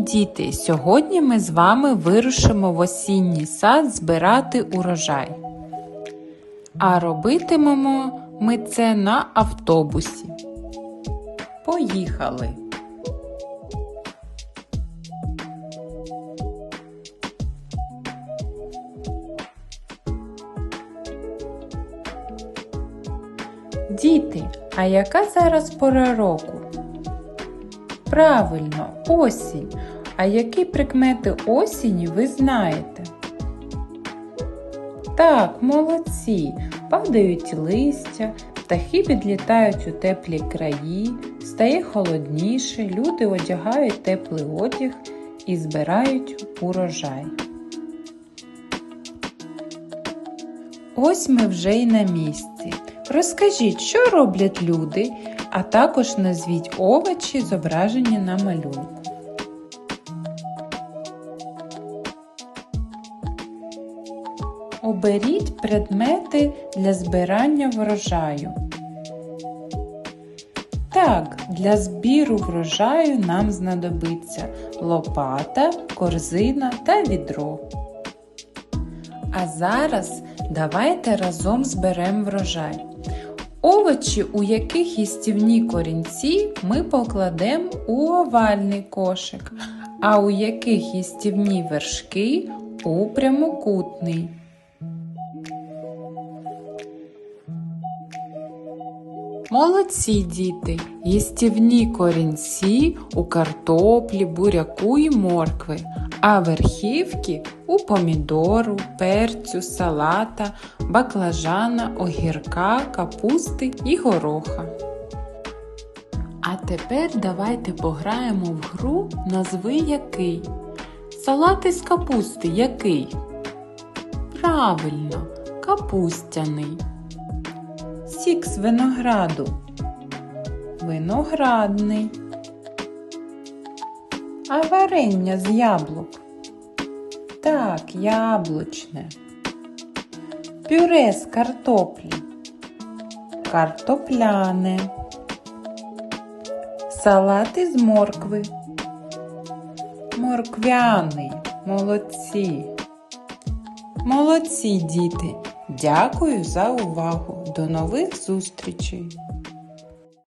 Діти! Сьогодні ми з вами вирушимо в осінній сад збирати урожай. А робитимемо ми це на автобусі. Поїхали! Діти, а яка зараз пора року? Правильно, осінь. А які прикмети осені ви знаєте? Так, молодці. Падають листя, птахи підлітають у теплі краї, стає холодніше, люди одягають теплий одяг і збирають урожай. Ось ми вже й на місці. Розкажіть, що роблять люди, а також назвіть овочі, зображені на малюнку. Оберіть предмети для збирання врожаю. Так, для збіру врожаю нам знадобиться лопата, корзина та відро. А зараз давайте разом зберемо врожай. Овочі, у яких їстівні корінці, ми покладемо у овальний кошик, а у яких їстівні вершки у прямокутний. Молодці діти! Їстівні корінці у картоплі, буряку і моркви, а верхівки у помідору, перцю, салата, баклажана, огірка, капусти і гороха. А тепер давайте пограємо в гру назви який. Салат із капусти який? Правильно, капустяний. Сік з винограду. Виноградний. А варення з яблук. Так, яблучне. Пюре з картоплі. Картопляне. Салат із моркви. Морквяний. Молодці. Молодці, діти. Дякую за увагу. До нових зустрічей!